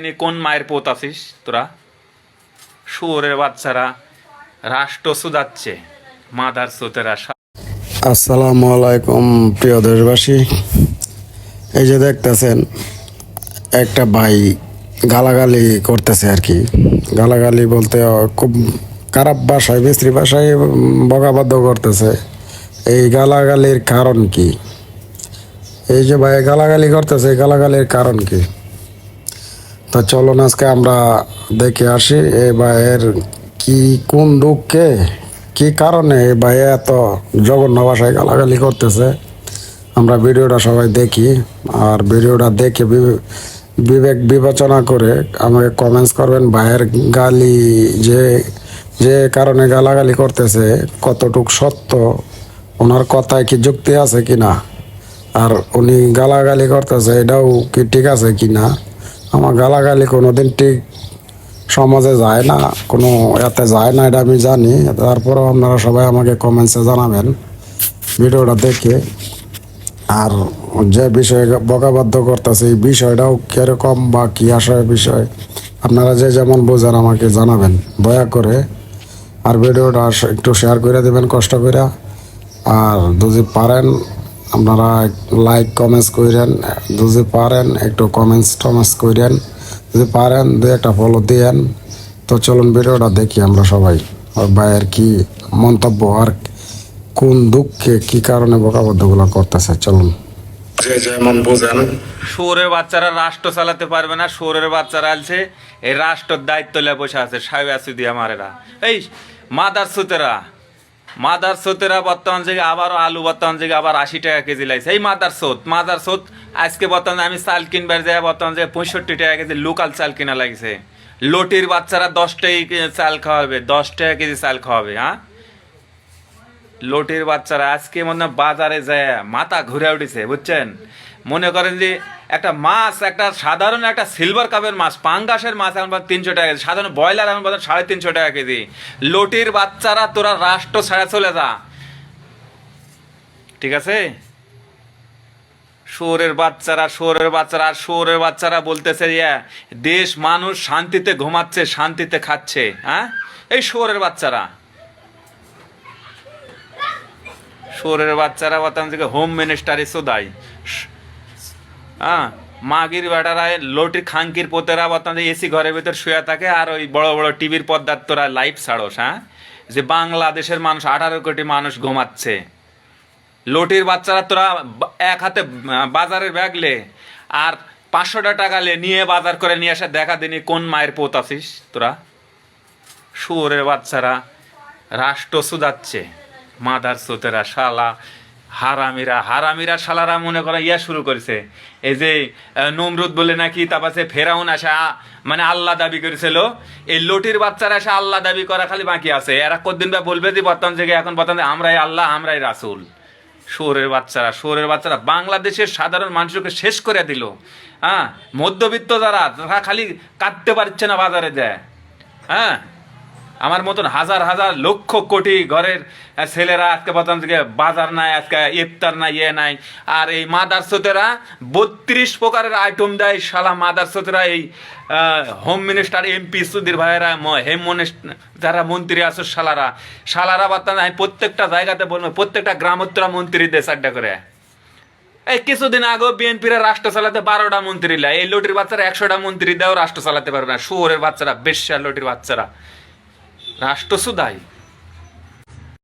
তিনি কোন মায়ের পোত আছিস তোরা? শুয়োরের বাচ্চারা রাষ্ট্র সুদাচ্ছে, মাদার সোতেরা আসসালামু আলাইকুম, প্রিয় দেশবাসী। এই যে দেখতেছেন, একটা ভাই গালাগালি করতেছে আর কি। গালাগালি বলতে খুব খারাপ ভাষায় মিস্ত্রি ভাষায় বকাবাদ্য করতেছে। এই গালাগালির কারণ কি? এই যে ভাই গালাগালি করতেছে গালাগালির কারণ কি? তো চলুন আজকে আমরা দেখে আসি এই ভাইয়ের কি, কোন দুঃখে কি? কারণে এ ভাই এত জঘন্য ভাষায় গালাগালি করতেছে? আমরা ভিডিওটা সবাই দেখি আর ভিডিওটা দেখে বিবেক বিবেচনা করে আমাকে কমেন্টস করবেন ভাইয়ের গালি যে যে কারণে গালাগালি করতেছে, কতটুক সত্য, ওনার কথায় কি যুক্তি আছে কি না আর উনি গালাগালি করতেছে, এটাও কি ঠিক আছে কি না আমার গালাগালি কোনো দিন ঠিক সমাজে যায় না, কোনো এতে যায় না, এটা আমি জানি। তারপরেও আপনারা সবাই আমাকে কমেন্টসে জানাবেন, ভিডিওটা দেখে। আর যে বিষয়ে বকাবাধ্য করতেছে, এই বিষয়টাও কীরকম বা কি আসার বিষয়, আপনারা যে যেমন বোঝেন আমাকে জানাবেন, দয়া করে। আর ভিডিওটা একটু শেয়ার করে দেবেন, কষ্ট করে। আর যদি পারেন আপনারা লাইক কমেন্টস করেন যদি পারেন একটু কমেন্টস টমেন্টস করেন যদি পারেন দু একটা ফলো দিয়েন। তো চলুন ভিডিওটা দেখি আমরা সবাই আর ভাইয়ের কি মন্তব্য আর কোন দুঃখে কি কারণে বকাবদ্ধগুলো করতেছে চলুন। শুয়োরের বাচ্চারা রাষ্ট্র চালাতে পারবে না শুয়োরের বাচ্চারা আছে এই রাষ্ট্রের দায়িত্ব লে বসে আছে সাহেব আসি দিয়া মারেরা। এই মাদার সুতেরা। মাদার সোতেরা বর্তমান থেকে আবারও আলু বর্তমান থেকে আবার আশি টাকা কেজি লাগছে এই মাদার সোত মাদার সোত আজকে বর্তমানে আমি চাল কিনবার যাই বর্তমান যে পঁয়ষট্টি টাকা কেজি লোকাল চাল কিনা লাগছে। লটির বাচ্চারা দশ টাকা চাল খাওয়াবে, দশ টাকা কেজি চাল খাওয়াবে হ্যাঁ? লোটের বাচ্চারা আজকে মনে বাজারে যায়, মাথা ঘুরে উঠেছে, বুঝছেন? মনে করেন যে একটা মাছ, একটা সাধারণ একটা সিলভার কাপের মাছ, পাঙ্গাসের মাছ এখন বাজার তিনশো টাকা কেজি, সাধারণ ব্রয়লার এখন বাজার সাড়ে তিনশো টাকা কেজি। লোটির বাচ্চারা তোরা রাষ্ট্র ছাড়া চলে যা। ঠিক আছে? শুয়োরের বাচ্চারা শুয়োরের বাচ্চারা, আর শুয়োরের বাচ্চারা বলতেছে ইয়া দেশ মানুষ শান্তিতে ঘুমাচ্ছে, শান্তিতে খাচ্ছে হ্যাঁ? এই শুয়োরের বাচ্চারা। শুয়োরের বাচ্চারা থেকে হোম মিনিস্টারে সোদাই। হ্যাঁ মাগির বেটারা লোটির খাঙ্কির পোতেরা বর্তমান এসি ঘরের ভিতর শুয়ে থাকে আর ওই বড় বড় টিভির পর্দার তোরা লাইভ ছাড়োস হ্যাঁ? যে বাংলাদেশের মানুষ, আঠারো কোটি মানুষ ঘুমাচ্ছে। লোটির বাচ্চারা তোরা এক হাতে বাজারের ব্যাগলে আর পাঁচশোটা টাকা লে নিয়ে বাজার করে নিয়ে আসে দেখা দিনি কোন মায়ের পোত আছিস তোরা? শুয়োরের বাচ্চারা, রাষ্ট্র সুদাচ্ছে মাদার সোতেরা শালা হারামিরা হারামিরা সালারা মনে করে ইয়া শুরু করেছে। এই যে নমরুদ বলে নাকি, তারপর ফেরাউন আসা মানে আল্লাহ দাবি করেছিল। এই লটির বাচ্চারা আসা আল্লাহ দাবি করা খালি বাকি আছে। এরা কতদিন বা বলবে যে, বর্তমান থেকে এখন, বর্তমানে আমরাই আল্লাহ, আমরাই রাসুল। শোরের বাচ্চারা শোরের বাচ্চারা, বাংলাদেশের সাধারণ মানুষকে শেষ করে দিল। হ্যাঁ মধ্যবিত্ত যারা, তারা খালি কাঁদতে পারছে না বাজারে যায়। হ্যাঁ আমার মতন হাজার হাজার লক্ষ কোটি ঘরের ছেলেরা আজকে বর্তমান থেকে বাজার নাই, আজকে ইফতার নাই ইয়ে নাই। আর এই মাদার সোতেরা বত্রিশ প্রকারের আইটেম দেয়, শালা মাদার সোতেরা, এই হোম মিনিস্টার এমপি সুধীর ভাইয়েরা হেম যারা মন্ত্রী আছে শালারা শালারা বর্তমানে আমি প্রত্যেকটা জায়গাতে বলব, প্রত্যেকটা গ্রামোত্তরা মন্ত্রী দেশ আড্ডা করে। এই কিছুদিন আগেও বিএনপির রাষ্ট্র চালাতে বারোটা মন্ত্রী লাই, এই লটির বাচ্চারা একশোটা মন্ত্রী দেও রাষ্ট্র চালাতে পারবে না, শুয়োরের বাচ্চারা বেশ্যা লটির বাচ্চারা। রাষ্ট্র সুদাই